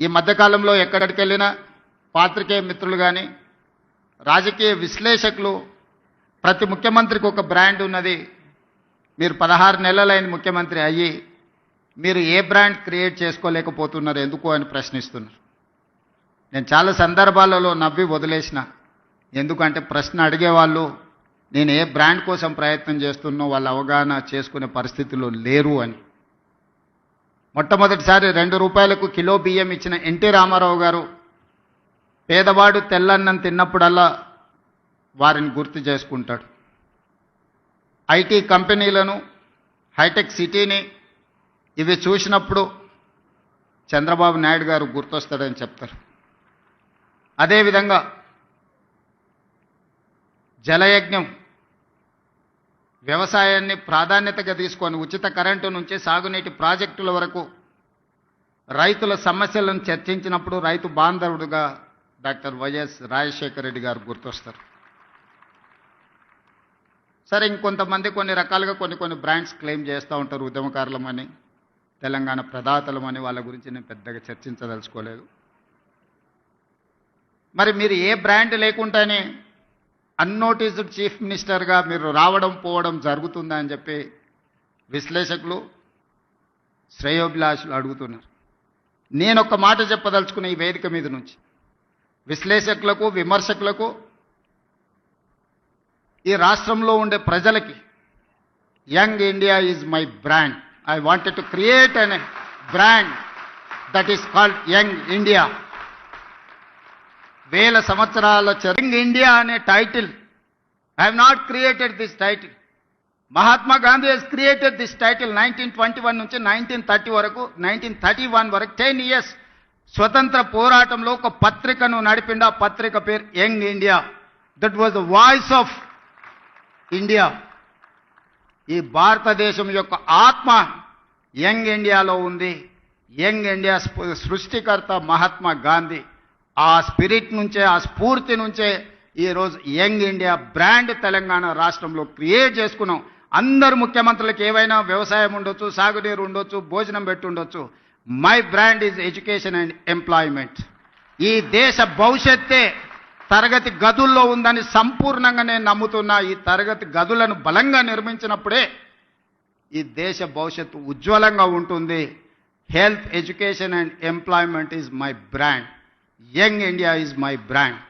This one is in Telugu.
ఈ మధ్యకాలంలో ఎక్కడికి వెళ్ళినా పాత్రికేయ మిత్రులు కానీ రాజకీయ విశ్లేషకులు ప్రతి ముఖ్యమంత్రికి ఒక బ్రాండ్ ఉన్నది. మీరు పదహారు నెలలైన ముఖ్యమంత్రి అయ్యి మీరు ఏ బ్రాండ్ క్రియేట్ చేసుకోలేకపోతున్నారు ఎందుకు అని ప్రశ్నిస్తున్నారు. నేను చాలా సందర్భాలలో నవ్వి వదిలేసిన. ఎందుకంటే ప్రశ్న అడిగేవాళ్ళు నేను ఏ బ్రాండ్ కోసం ప్రయత్నం చేస్తున్నో వాళ్ళ అవగాహన చేసుకునే పరిస్థితిలో లేరు అని. మొట్టమొదటిసారి రెండు రూపాయలకు కిలో బియ్యం ఇచ్చిన ఎన్టీ రామారావు గారు పేదవాడు తెల్లన్నం తిన్నప్పుడల్లా వారిని గుర్తు చేసుకుంటాడు. ఐటీ కంపెనీలను హైటెక్ సిటీని ఇవి చూసినప్పుడు చంద్రబాబు నాయుడు గారు గుర్తొస్తాడని చెప్తారు. అదేవిధంగా జలయజ్ఞం వ్యవసాయాన్ని ప్రాధాన్యతగా తీసుకొని ఉచిత కరెంటు నుంచి సాగునీటి ప్రాజెక్టుల వరకు రైతుల సమస్యలను చర్చించినప్పుడు రైతు బాంధవుడుగా డాక్టర్ వైఎస్ రాజశేఖర రెడ్డి గారు గుర్తొస్తారు. సరే ఇంకొంతమంది కొన్ని రకాలుగా కొన్ని కొన్ని బ్రాండ్స్ క్లెయిమ్ చేస్తూ ఉంటారు ఉద్యమకారులమని తెలంగాణ ప్రదాతలమని వాళ్ళ గురించి నేను పెద్దగా చర్చించదలుచుకోలేదు. మరి మీరు ఏ బ్రాండ్ లేకుండానే అన్నోటీస్డ్ చీఫ్ మినిస్టర్గా మీరు రావడం పోవడం జరుగుతుందని చెప్పి విశ్లేషకులు శ్రేయోభిలాషులు అడుగుతున్నారు. నేను ఒక మాట చెప్పదలుచుకున్న ఈ వేదిక మీద నుంచి విశ్లేషకులకు విమర్శకులకు ఈ రాష్ట్రంలో ఉండే ప్రజలకి young India is my brand. I wanted to create an brand that is called young India. వేల సంవత్సరాల చరింగ్ ఇండియా అనే title. I have not created this title Mahatma Gandhi has created this title nineteen twenty one నుంచి నైన్టీన్ థర్టీ వరకు నైన్టీన్ థర్టీ వన్ వరకు టెన్ ఇయర్స్ స్వతంత్ర పోరాటంలో ఒక పత్రికను నడిపిండు. ఆ పత్రిక పేరు young India. That was the voice of India ఈ భారతదేశం యొక్క ఆత్మ యంగ్ ఇండియాలో ఉంది. యంగ్ ఇండియా సృష్టికర్త మహాత్మా గాంధీ. ఆ స్పిరిట్ నుంచే ఆ స్ఫూర్తి నుంచే ఈరోజు యంగ్ ఇండియా బ్రాండ్ తెలంగాణ రాష్ట్రంలో క్రియేట్ చేసుకున్నాం. అందరు ముఖ్యమంత్రులకు ఏవైనా వ్యవసాయం ఉండొచ్చు సాగునీరు ఉండొచ్చు భోజనం పెట్టి ఉండొచ్చు my brand is education and employment. ఈ దేశ భవిష్యత్తే తరగతి గదుల్లో ఉందని సంపూర్ణంగా నేను నమ్ముతున్నా. ఈ తరగతి గదులను బలంగా నిర్మించినప్పుడే ఈ దేశ భవిష్యత్తు ఉజ్వలంగా ఉంటుంది. Health education and employment is my brand. Young India is my brand